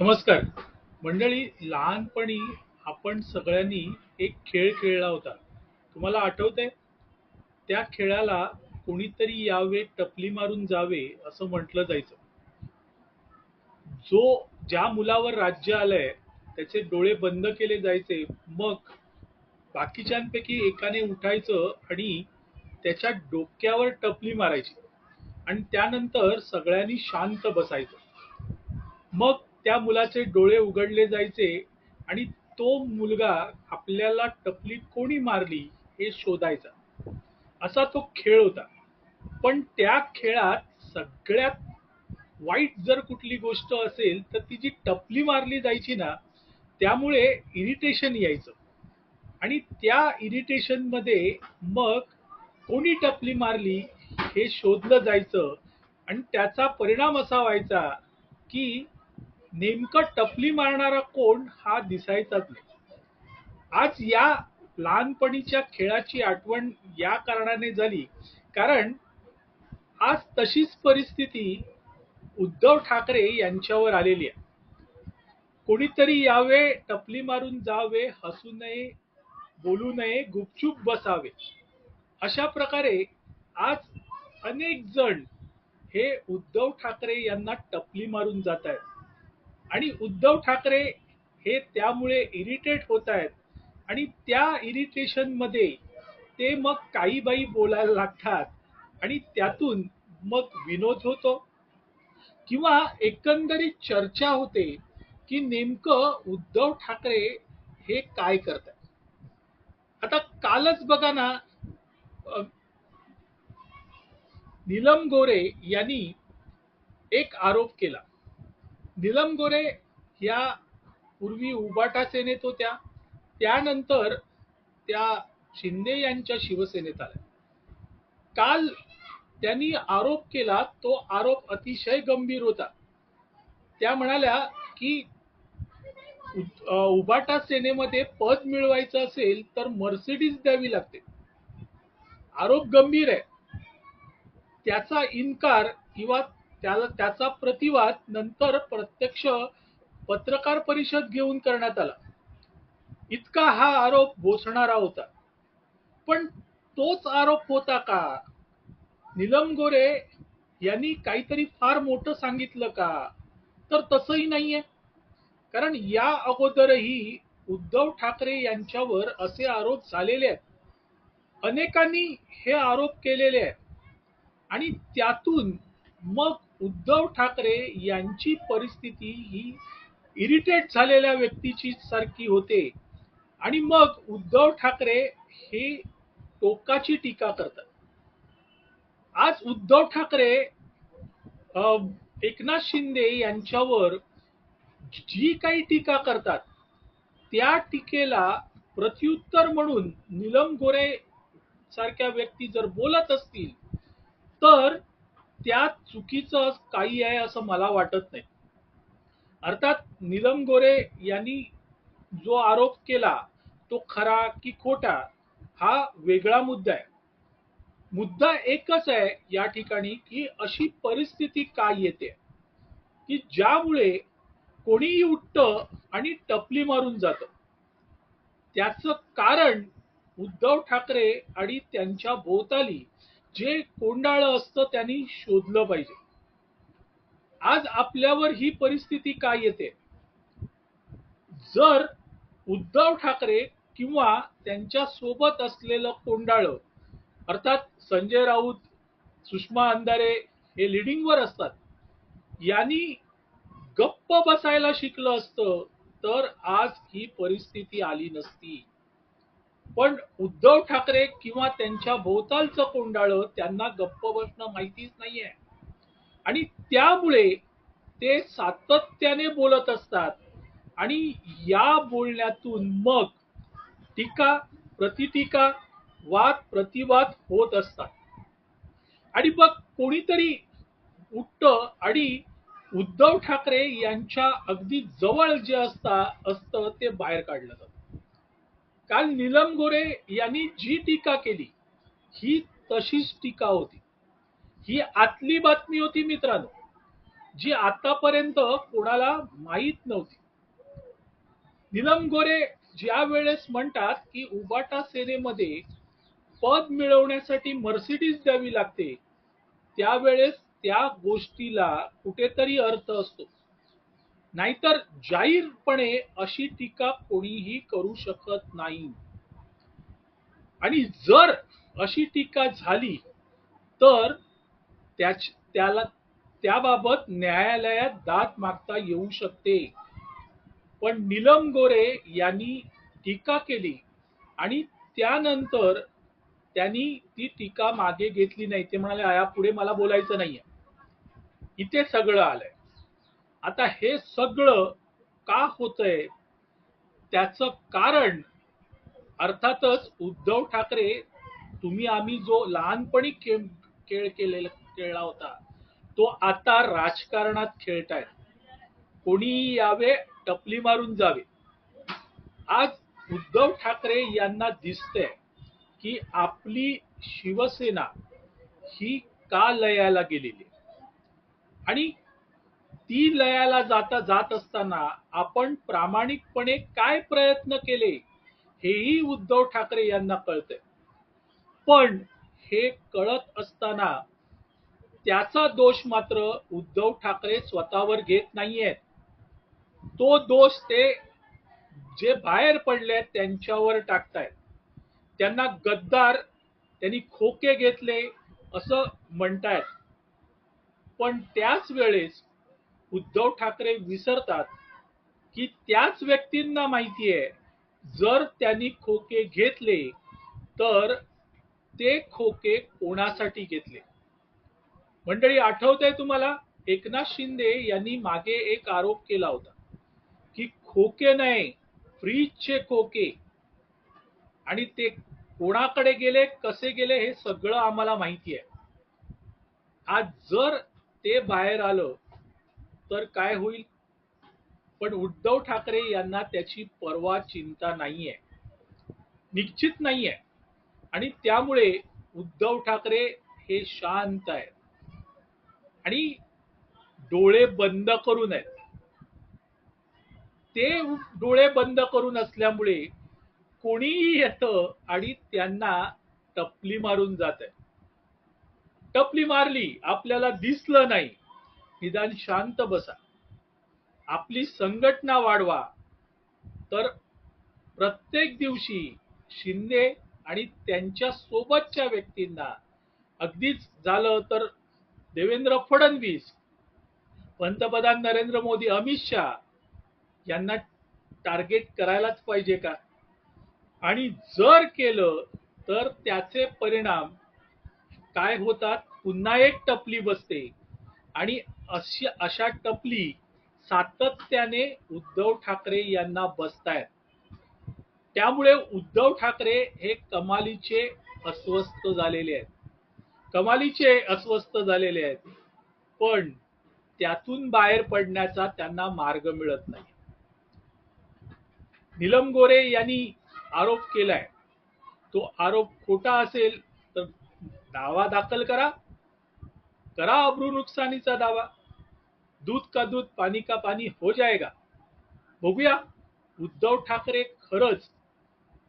नमस्कार. मंडळी लहानपणी आपण सगळ्यांनी एक खेळ खेळला होता. तुम्हाला आठवतंय? त्या खेळाला कोणीतरी यावे टपली मारून जावे असं म्हटलं जायचं. जो ज्या मुलावर राज्य आलंय त्याचे डोळे बंद केले जायचे. मग बाकीच्यांपैकी एकाने उठायचं आणि त्याच्या डोक्यावर टपली मारायची. आणि त्यानंतर सगळ्यांनी शांत बसायचं. मग त्या मुलाचे डोळे उघडले जायचे आणि तो मुलगा आपल्याला टपली कोणी मारली हे शोधायचा. असा तो खेळ होता. पण त्या खेळात सगळ्यात वाईट जर कुठली गोष्ट असेल तर ती जी टपली मारली जायची ना त्यामुळे इरिटेशन यायचं. आणि त्या इरिटेशनमध्ये मग कोणी टपली मारली हे शोधलं जायचं. आणि त्याचा परिणाम असा व्हायचा की नेमकं टपली मारणारा कोण हा दिसायचाच नाही. आज या लहानपणीच्या खेळाची आठवण या कारणाने झाली. कारण आज तशीच परिस्थिती उद्धव ठाकरे यांच्यावर आलेली आहे. कोणीतरी यावे टपली मारून जावे हसू नये बोलू नये गुपचूप बसावे. अशा प्रकारे आज अनेक जण हे उद्धव ठाकरे यांना टपली मारून जात आहेत. आणि उद्धव ठाकरे हे त्यामुळे इरिटेट होत आहेत. आणि त्या इरिटेशनमध्ये ते मग काही बाई बोलायला लागतात आणि त्यातून मग विनोद होतो. किंवा एकंदरीत चर्चा होते की नेमकं उद्धव ठाकरे हे काय करतात. आता कालच बघा ना नीलम गोरे यांनी एक आरोप केला. नीलम गोरे या पूर्वी उबाटा सेनेत होत्या. त्यानंतर त्या शिंदे यांच्या शिवसेनेत आल्या. काल त्यांनी आरोप केला तो आरोप अतिशय गंभीर होता. त्या म्हणाल्या की उबाटा सेनेमध्ये पद मिळवायचं असेल तर मर्सिडीज द्यावी लागते. आरोप गंभीर आहे. त्याचा इन्कार किंवा त्याला त्याचा प्रतिवाद नंतर प्रत्यक्ष पत्रकार परिषद घेऊन करण्यात आला. इतका हा आरोप भोसणारा होता. पण तोच आरोप होता का? निलम गोरे यांनी काहीतरी फार मोठं सांगितलं का? तर तसंही नाहीये. कारण या अगोदरही उद्धव ठाकरे यांच्यावर असे आरोप झालेले आहेत. अनेकांनी हे आरोप केलेले आहेत. आणि त्यातून मग उद्धव ठाकरे यांची परिस्थिती ही इरिटेट झालेल्या व्यक्तीची सारखी होते. आणि मग उद्धव ठाकरे हे टोकाची टीका करतात. आज उद्धव ठाकरे एकनाथ शिंदे यांच्यावर जी काही टीका करतात त्या टीकेला प्रत्युत्तर म्हणून नीलम गोरे सारख्या व्यक्ती जर बोलत असतील तर त्यात चुकीचं काही आहे असं मला वाटत नाही. अर्थात नीलम गोरे यांनी जो आरोप केला तो खरा की खोटा हा वेगळा मुद्दा आहे. मुद्दा एकच आहे या ठिकाणी की अशी परिस्थिती का येते? की ज्यामुळे कोणीही उठतं आणि टपली मारून जात. त्याच कारण उद्धव ठाकरे आणि त्यांच्या भोवताली जे कोंडाळ असतं त्यांनी शोधलं पाहिजे. आज आपल्यावर ही परिस्थिती काय येते? जर उद्धव ठाकरे किंवा त्यांच्यासोबत असलेलं कोंडाळ अर्थात संजय राऊत सुषमा अंधारे हे लिडिंगवर असतात यांनी गप्प बसायला शिकलं असतं तर आज ही परिस्थिती आली नसती. पण उद्धव ठाकरे किंवा त्यांच्या भोवतालचं कोंडाळ त्यांना गप्प बसणं माहितीच नाहीये. आणि त्यामुळे ते सातत्याने बोलत असतात आणि या बोलण्यातून मग टीका प्रतिटीका वाद प्रतिवाद होत असतात. आणि मग कोणीतरी उठतं आणि उद्धव ठाकरे यांच्या अगदी जवळ जे असता असतं ते बाहेर काढलं जातं. काल नीलम गोरे यांनी जी टीका केली ही तशीच टीका होती. ही आतली बातमी होती मित्रांनो जी आतापर्यंत कोणाला माहीत नव्हती. नीलम गोरे ज्या वेळेस म्हणतात की उबाटा सेनेमध्ये पद मिळवण्यासाठी मर्सिडीज द्यावी लागते त्यावेळेस त्या गोष्टीला कुठेतरी अर्थ असतो. नाहीतर जाहीरपणे अशी टीका कोणीही करू शकत नाही. आणि जर अशी टीका झाली तर त्याच- त्याला त्याबाबत न्यायालयात दाद मागता येऊ शकते. पण नीलम गोरे यांनी टीका केली आणि त्यानंतर त्यांनी ती टीका मागे घेतली नाही. ते म्हणाले या पुढे मला बोलायचं नाहीये. इथे सगळं आलंय. आता हे सगळं का होतंय? त्याचं कारण अर्थातच उद्धव ठाकरे तुम्ही आम्ही जो लहानपणी खेळ खेळ केलेला खेळला होता तो आता राजकारणात खेळताय कोणीही यावे टपली मारून जावे. आज उद्धव ठाकरे यांना दिसते की आपली शिवसेना ही का लयाला गेलेली आणि ती लयाला जाता जात असताना आपण प्रामाणिकपणे काय प्रयत्न केले हेही उद्धव ठाकरे यांना कळतंय. पण हे कळत असताना त्याचा दोष मात्र उद्धव ठाकरे स्वतःवर घेत नाहीयेत. तो दोष ते जे बाहेर पडले त्यांच्यावर टाकतायत. त्यांना गद्दार त्यांनी खोके घेतले असं म्हणतायत. पण त्याच वेळेस उद्धव ठाकरे विसरतात की त्याच व्यक्तींना माहिती आहे जर त्यांनी खोके घेतले तर ते खोके कोणासाठी घेतले? मंडळी आठवतंय तुम्हाला? एकनाथ शिंदे यांनी मागे एक आरोप केला होता की खोके नाही फ्रीजचे खोके. आणि ते कोणाकडे गेले कसे गेले हे सगळं आम्हाला माहिती आहे आज जर ते बाहेर आलं तर काय होईल? पण उद्धव ठाकरे यांना त्याची पर्वा चिंता नाहीये. निश्चित नाहीये. आणि त्यामुळे उद्धव ठाकरे हे शांत आहेत. आणि डोळे बंद करून आहेत ते डोळे बंद करून असल्यामुळे कोणीही येतं आणि त्यांना टपली मारून जात आहे टपली मारली आपल्याला दिसलं नाही. निदान शांत बसा. आपली संघटना वाढवा. तर प्रत्येक दिवशी शिंदे आणि त्यांच्या सोबतच्या व्यक्तींना अगदीच झालं तर देवेंद्र फडणवीस पंतप्रधान नरेंद्र मोदी अमित शहा यांना टार्गेट करायलाच पाहिजे का? आणि जर केलं तर त्याचे परिणाम काय होतात? पुन्हा एक टपली बसते. आणि अशी अशा टपली सातत्याने उद्धव ठाकरे यांना बसतायत. त्यामुळे उद्धव ठाकरे हे कमालीचे अस्वस्थ झालेले आहेत. कमालीचे अस्वस्थ झालेले आहेत. पण त्यातून बाहेर पडण्याचा त्यांना मार्ग मिळत नाही. निलम गोरे यांनी आरोप केलाय. तो आरोप खोटा असेल तर दावा दाखल करा. करा अब्रू नुकसानीचा दावा. दूध का दूध पाणी का पाणी हो जाएगा बघूया उद्धव ठाकरे खरंच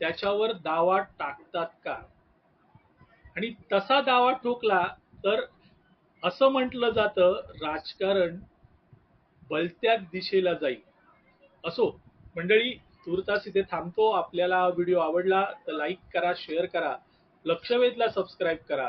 त्याच्यावर दावा टाकतात का? आणि तसा दावा ठोकला तर असं म्हटलं जातं राजकारण बलत्याच दिशेला जाईल. असो मंडळी तुर्तास इथे थांबतो. आपल्याला व्हिडिओ आवडला तर लाईक करा शेअर करा. लक्षवेधला सबस्क्राईब करा.